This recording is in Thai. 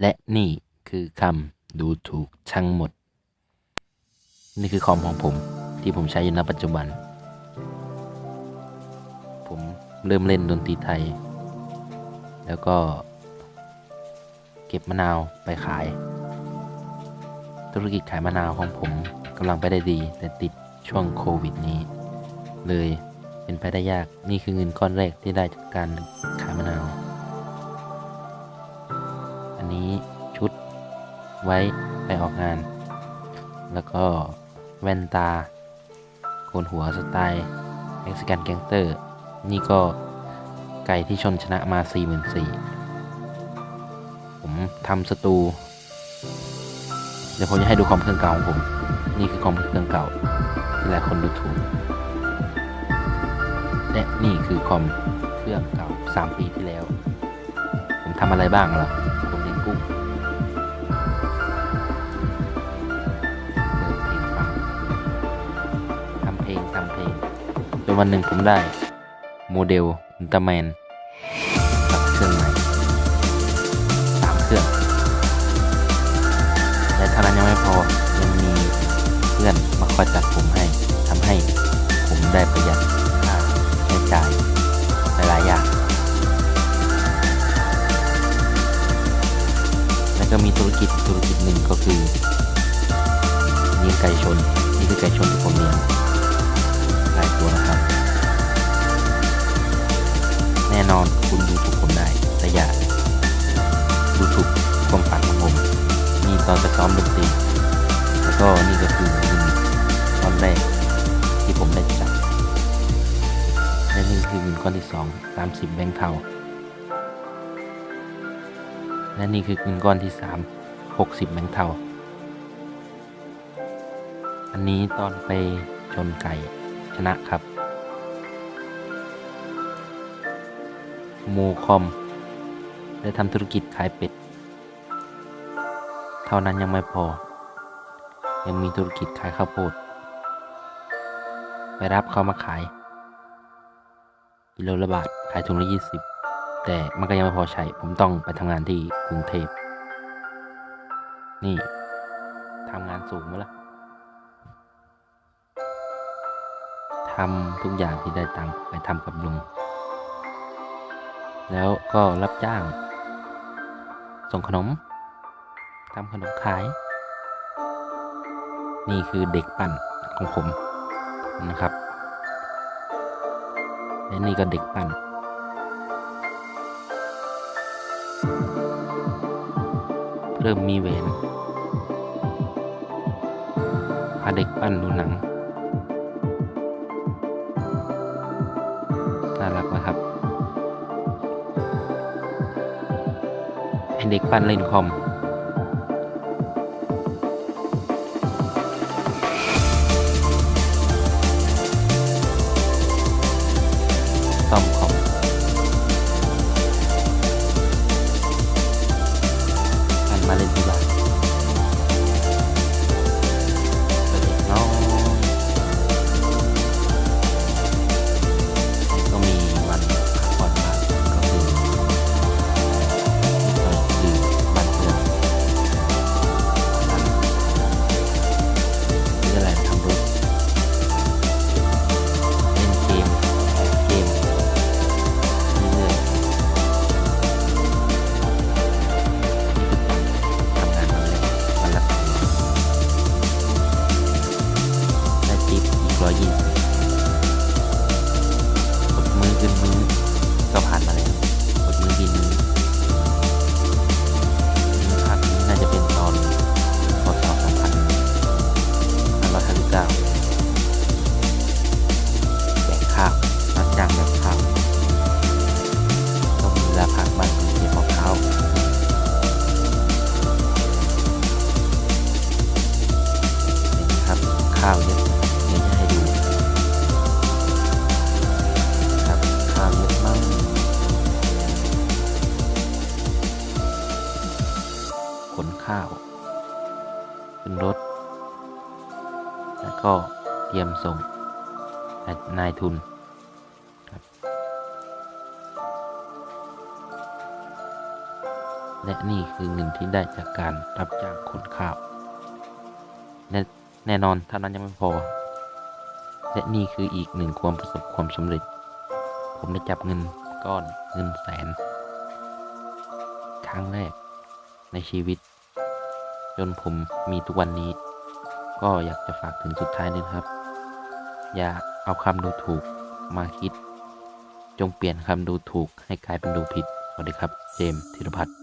และนี่คือคำดูถูกทั้งหมด นี่คือคอมของผมที่ผมใช้อยู่ณปัจจุบัน ผมเริ่มเล่นดนตรีไทย แล้วก็ เก็บมะนาวไปขาย ธุรกิจขายมะนาวของผมกำลังไปได้ดี แต่ติดช่วงโควิดนี้ เลยเป็นไปได้ยากนี่คือเงินก้อนแรกที่ได้จากการขายมะนาว นี้ชุดไว้ไปออกงาน แล้วก็แว่นตาโกนหัวสไตล์เม็กซิกันแกงเตอร์ นี่ก็ไก่ที่ชนชนะมา 4 4 0 0 0ผมทำสตู เดี๋ยวผมจะให้ดูคอมเครื่องเก่าของผม นี่คือคอมเครื่องเก่าที่หลายคนดูถูกและนี่คือคอมเครื่องเก่า 3 ปีที่แล้ว ผมทำอะไรบ้างล่ะผมเลี้ยง กุ้งเปิดเพลงฟังทำเพลงทำเพลงจนวันหนึ่งผมได้ โมเดลอุลตร้าแมนกับเครื่องใหม่สามเครื่อง และเท่านั้นยังไม่พอยังมีเพื่อนมาคอยจัดผมให้ทำให้ผมได้ประหยัด เลี้ไก่ชน นี่คือไก่ชนที่ผมเลี้ยงหลายตัวนะครับ แน่นอนคุณดูถูกผมได้แต่อย่าดูถูกความฝันของผมนี่ตอนไปซ้อมดนตรีแล้วก็นี่ก็คือเงินก้อนแรกที่ผมได้จับและนี่คือเงินก้อนที่สองสามสิบแบงค์เทาและนี่คือเงินก้อนที่สามหกสิบแบงค์เทา อันนี้ตอนไปชนไก่ชนะครับโมคอม ได้ทำธุรกิจขายเป็ด เท่านั้นยังไม่พอ ยังมีธุรกิจขายข้าวโพด ไปรับเขามาขายกิโลละบาท ขายถุงละยี่สิบแต่มันก็ยังไม่พอใช้ ผมต้องไปทำงานที่กรุงเทพ นี่ทำงานสูงไหมล่ะ ทำทุกอย่างที่ได้ตังค์ไปทำกับลุง แล้วก็รับจ้าง ส่งขนมทำขนมขาย นี่คือเด็กปั่นของผมนะครับ และนี่ก็เด็กปั่น เริ่มมีเวรพาเด็กปั้นดูหนัง นะครับให้เด็กปั้นเล่นคอมซ่อมคอมกันมาเล่นที ข้าวเยอะเดี๋ยวจะให้ดูครับข้าวเยอะมากขนข้าว ขึ้นรถ แล้วก็เตรียมส่งนายทุนและนี่คือเงินที่ได้จากการรับจ้างขนข้าวและ แน่นอนเท่านั้นยังไม่พอ และนี่คืออีกหนึ่งความประสบความสำเร็จ ผมได้จับเงินก้อนเงินแสน ครั้งแรกในชีวิต จนผมมีทุกวันนี้ ก็อยากจะฝากถึงสุดท้ายนี้ครับ อย่าเอาคำดูถูกมาคิด จงเปลี่ยนคำดูถูกให้กลายเป็นดูผิดสวัสดีครับ เจมส์ธีรพัฒน์